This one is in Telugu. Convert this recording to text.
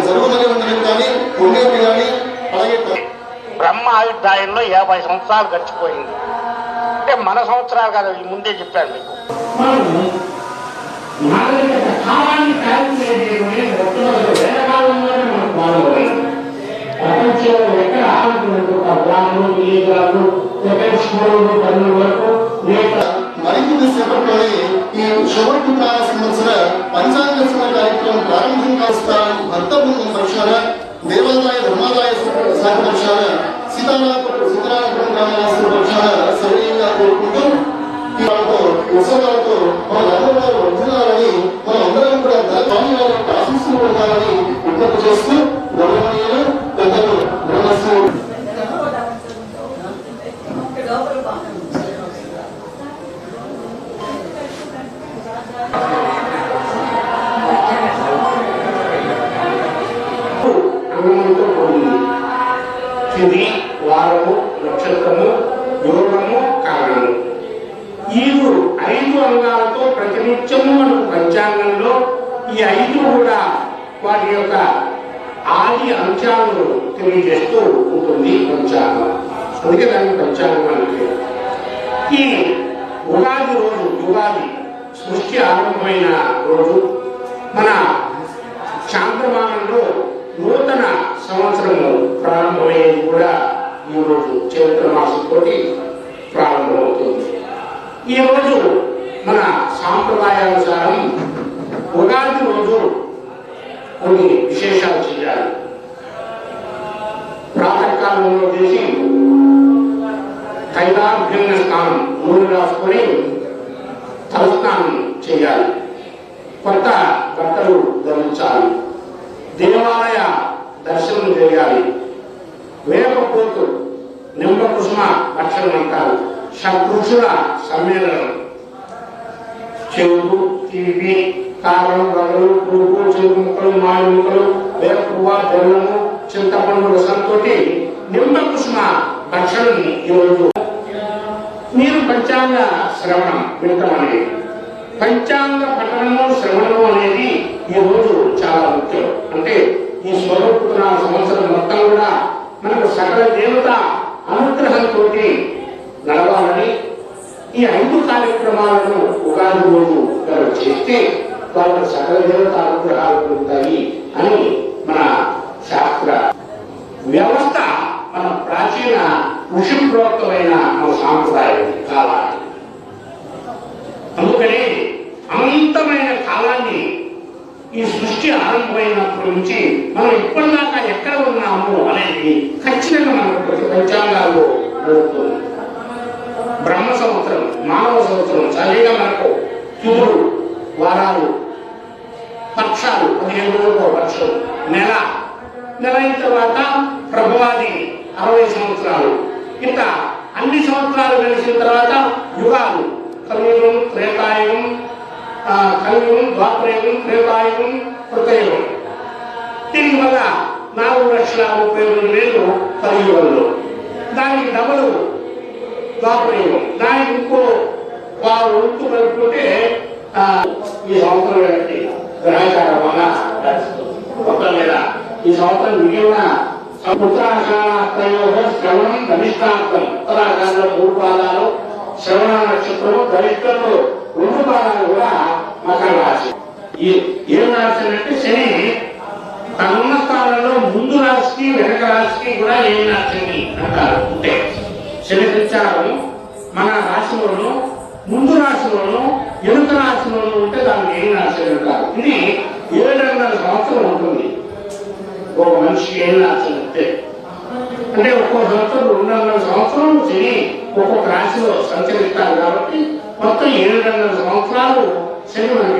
జరుగుతూనే ఉండడం కానీ ఉండేవి కానీ అలాగే బ్రహ్మ ఆయుర్దాయంలో యాభై సంవత్సరాలు గడిచిపోయింది. అంటే మన సంవత్సరాలు కాదు ఈ ముందే చెప్పాను మీకు. ప్రపంచంలో ఎక్కడ వరకు మరికొద్ది సేపట్లోనే ఈ శుభకృతాల సంవత్సర పంచాంగర్శన కార్యక్రమం ప్రారంభం కాస్తారని భక్త బృందం పక్షాన దేవాదాయ ధర్మాదాయ శాఖ పక్షాన సీతారాపురం సీతారామపురం గ్రామవాసుల పక్షాన సౌర్యంగా కోరుకుంటూ ఈ వాళ్ళతో ఉత్సవాలతో మన ధర్మవారు వర్ధిల్లాలని తిథి వారము నక్షత్రము యోగము కారణము ఈ ఐదు అంగాలతో ప్రతినిత్యము మనకు పంచాంగంలో ఈ ఐదు కూడా వాటి యొక్క ఆది అంశాలను తెలియజేస్తూ ఉంటుంది పంచాంగం. అందుకే దాన్ని పంచాంగం అంటే ఈ ఉగాది రోజు ఉగాది సృష్టి ఆరంభమైన రోజు మన చాంద్రమాన ప్రారంభమయ్యేది కూడా ఈ చైత్ర మాసంతో ప్రారంభమవుతుంది. ఈ రోజు మన సాంప్రదాయానుసారం ఉగాది రోజు కొన్ని విశేషాలు చేయాలి ప్రాతకాలంలో చేసి తైలాభ్యంగ స్నానం నూనె రాసుకొని తలస్నానం చేయాలి కుసుమ లక్షణం అంటారు షడ్రుచుల సమ్మేళనం. చెవులు తీపి కారం రంగులు పురుగు చెరుకు ముక్కలు మామిడి ముక్కలు వేపువ బెల్లము చింతపండు రసంతో నింబ కుసుమ భక్షణం ఈరోజు. మీరు పంచాంగ శ్రవణం వింటామని. పంచాంగ పఠనము శ్రవణము అనేది ఈ రోజు చాలా ముఖ్యం. అంటే ఈ స్వరూపుతున్న సంవత్సరం మొత్తం కూడా మనకు సకల దేవత అనుగ్రహంతో నడవాలని ఈ ఐదు కార్యక్రమాలను ఉగాది రోజు గారు చేస్తే వాళ్ళకు సకల దేవత అనుగ్రహాలు పొందుతాయి అని మన శాస్త్ర వ్యవస్థ మన ప్రాచీన ఋషి ప్రోక్తమైన మన సాంప్రదాయం కాలాన్ని. అందుకనే అనంతమైన కాలాన్ని ఈ సృష్టి ఆరంభమైనప్పటి నుంచి మనం ఇప్పటిదాకా ఎక్కడ ఉన్నాము అనేది ఖచ్చితంగా మనకు ప్రతి పంచాంగాల్లో బ్రహ్మ సంవత్సరం మానవ సంవత్సరం చలిగా మనకు తిథులు వారాలు పక్షాలు పదిహేను రోజులు వర్షం నెల నెల అయిన తర్వాత ప్రభువాది అరవై సంవత్సరాలు. ఇట్లా అన్ని సంవత్సరాలు కలిసిన తర్వాత యుగాలు కలియుగం త్రేతాయుగం ఆ, కలియుగం ద్వాపరయుగం త్రేతాయుగం కృతయుగం దీనికి నాలుగు లక్షల ముప్పై రెండు వేలు కలియుగంలో దానికి డబలు ద్వాపరయుగం. దానికి ఇంకో వారు వంతు కలుపుకుంటే ఈ సంవత్సరం ఏంటి? గ్రహచార వల్ల మొత్తం మీద ఈ సంవత్సరం మిగిలిన ఉత్తరాషాఢాస్త్రయో శ్రవణం ధనిష్టార్థం ఉత్తరాషాఢంలో మూడు పాదాలు శ్రవణ నక్షత్రము ధనిష్టంలో రెండు భాగాలు కూడా మకర రాశి ఏం రాశి అంటే శని తనున్న స్థానంలో ముందు రాశికి వెనక రాశికి కూడా ఏం రాశి అంటారు. అంటే శని ప్రచారం మన రాశిలోను ముందు రాశిలోను ఎనుక రాశిలోను ఉంటే దాన్ని ఏం రాశి అంటారు. ఇది ఏడున్నర సంవత్సరం ఉంటుంది. ఒక మనిషికి ఏం రాశి ఉంటే అంటే ఒక్కో సంవత్సరం రెండున్నర సంవత్సరం శని ఒక్కొక్క రాశిలో సంచరిస్తారు కాబట్టి మొత్తం ఏడున్నర సంవత్సరాలు శని మనకి